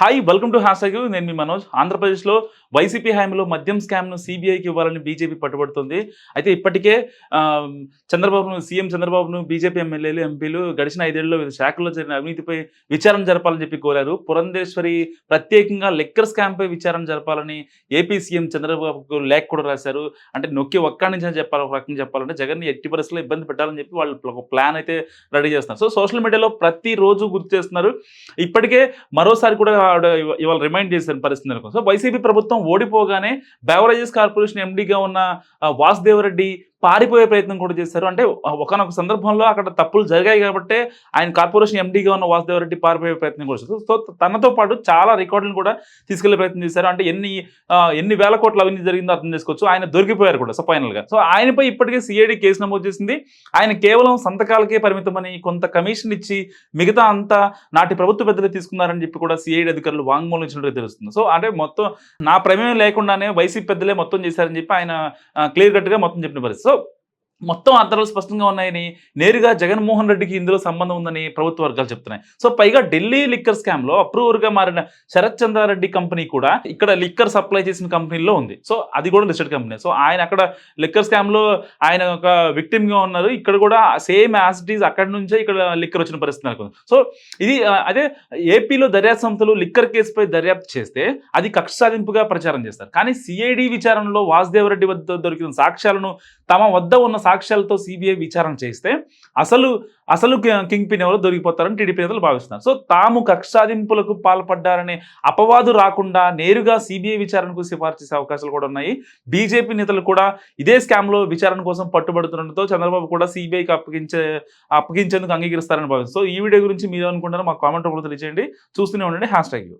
Hi welcome to hash నేను మీ మనోజ్. ఆంధ్రప్రదేశ్లో YCP హయాంలో మద్యం స్కామ్ను సిబిఐకి ఇవ్వాలని బీజేపీ పట్టుబడుతుంది. అయితే ఇప్పటికే చంద్రబాబును సీఎం చంద్రబాబును బీజేపీ ఎమ్మెల్యేలు ఎంపీలు గడిచిన ఐదేళ్ళలో వివిధ శాఖల్లో జరిగిన అవినీతిపై విచారణ జరపాలని చెప్పి కోరారు. పురంధేశ్వరి ప్రత్యేకంగా లెక్కర్ స్కామ్పై విచారణ జరపాలని ఏపీ సీఎం చంద్రబాబుకు లేఖ కూడా రాశారు. అంటే నొక్కి ఒక్కడి నుంచి చెప్పాలి ఒక రకంగా చెప్పాలంటే జగన్ ఎట్టి పరిస్థితుల్లో ఇబ్బంది పెట్టాలని చెప్పి వాళ్ళు ఒక ప్లాన్ అయితే రెడీ చేస్తున్నారు. సో సోషల్ మీడియాలో ప్రతిరోజు గుర్తు చేస్తున్నారు. ఇప్పటికే మరోసారి కూడా ఆవిడ ఇవాళ రిమైండ్ చేసిన పరిస్థితి అనుకో సో వైసీపీ ప్రభుత్వం ఓడిపోగానే బెవరేజెస్ కార్పొరేషన్ ఎండీగా ఉన్న వాసుదేవరెడ్డి పారిపోయే ప్రయత్నం కూడా చేశారు. అంటే ఒకనొక సందర్భంలో అక్కడ తప్పులు జరిగాయి కాబట్టి ఆయన కార్పొరేషన్ ఎండీగా ఉన్న వాసుదేవరెడ్డి పారిపోయే ప్రయత్నం కూడా చేశారు. సో తనతో పాటు చాలా రికార్డులను కూడా తీసుకెళ్ళే ప్రయత్నం చేశారు. అంటే ఎన్ని ఎన్ని వేల కోట్ల అవినీతి జరిగిందో అర్థం చేసుకోవచ్చు. ఆయన దొరికిపోయారు కూడా సో ఫైనల్గా. సో ఆయనపై ఇప్పటికే సిఐడి కేసు నమోదు చేసింది. ఆయన కేవలం సంతకాలకే పరిమితమని కొంత కమిషన్ ఇచ్చి మిగతా అంతా నాటి ప్రభుత్వ పెద్దలు తీసుకున్నారని చెప్పి కూడా సిఐడి అధికారులు వాంగ్మూలం తెలుస్తుంది. సో అంటే మొత్తం నా ప్రమేయం లేకుండానే వైసీపీ పెద్దలే మొత్తం చేశారని చెప్పి ఆయన క్లియర్ కట్గా మొత్తం చెప్పిన పరిస్థితి. సో మొత్తం అర్థాలు స్పష్టంగా ఉన్నాయని నేరుగా జగన్మోహన్ రెడ్డికి ఇందులో సంబంధం ఉందని ప్రభుత్వ వర్గాలు చెప్తున్నాయి. సో పైగా ఢిల్లీ లిక్కర్ స్కామ్లో అప్రూవర్గా మారిన శరత్ చంద్రారెడ్డి కంపెనీ కూడా ఇక్కడ లిక్కర్ సప్లై చేసిన కంపెనీలో ఉంది. సో అది కూడా లిస్టెడ్ కంపెనీ. సో ఆయన అక్కడ లిక్కర్ స్కామ్లో ఆయన ఒక విక్టిమ్గా ఉన్నారు. ఇక్కడ కూడా సేమ్ యాసిటీస్ అక్కడ నుంచే ఇక్కడ లిక్కర్ వచ్చిన పరిస్థితి అనుకుంది సో ఇది అదే ఏపీలో దర్యాప్తు సంస్థలు లిక్కర్ కేసుపై దర్యాప్తు చేస్తే అది కక్ష సాధింపుగా ప్రచారం చేస్తారు. కానీ సిఐడి విచారణలో వాసుదేవరెడ్డి వద్ద దొరికిన సాక్ష్యాలను తమ వద్ద ఉన్న సాక్ష్యాలతో సిబిఐ విచారణ చేస్తే అసలు అసలు కింగ్ పిన్ ఎవరో దొరికిపోతారని టీడీపీ నేతలు భావిస్తున్నారు. సో తాము కక్షాదింపులకు పాల్పడ్డారనే అపవాదు రాకుండా నేరుగా సిబిఐ విచారణకు సిఫార్సు చేసే అవకాశాలు కూడా ఉన్నాయి. బీజేపీ నేతలు కూడా ఇదే స్కామ్లో విచారణ కోసం పట్టుబడుతుండటంతో చంద్రబాబు కూడా సిబిఐకి అప్పగించే అప్పగించేందుకు అంగీకరిస్తారని భావిస్తుంది సో ఈ వీడియో గురించి మీరు అనుకుంటారో మా కామెంట్ రూపంలో తెలియజేయండి చూస్తూనే ఉండండి. Hash tag